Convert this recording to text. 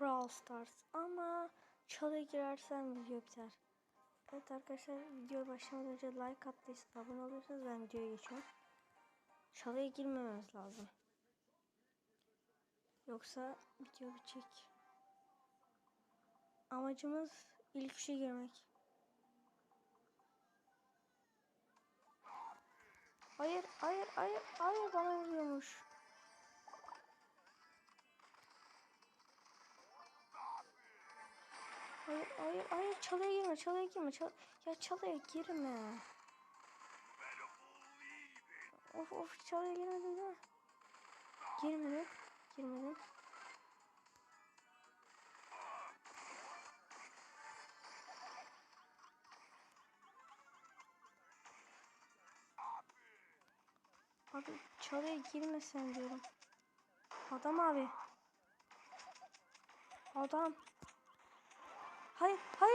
Brawl Stars ama çalıya girersen video biter. Evet arkadaşlar video başlamadan önce like attıysanız abone olursanız ben videoya geçiyorum. Çalıya girmememiz lazım. Yoksa video bitecek. Amacımız ilk üçe girmek. Hayır, hayır, hayır, hayır bana vuruyormuş. Hayır, hayır, hayır, çalıya girme, çalıya girme, çal ya çalıya girme. Of of, çalıya girmedin değil mi? Girmedim, girmedim. Abi çalıya girmesen diyorum. Adam abi. Adam. Hayır, hayır.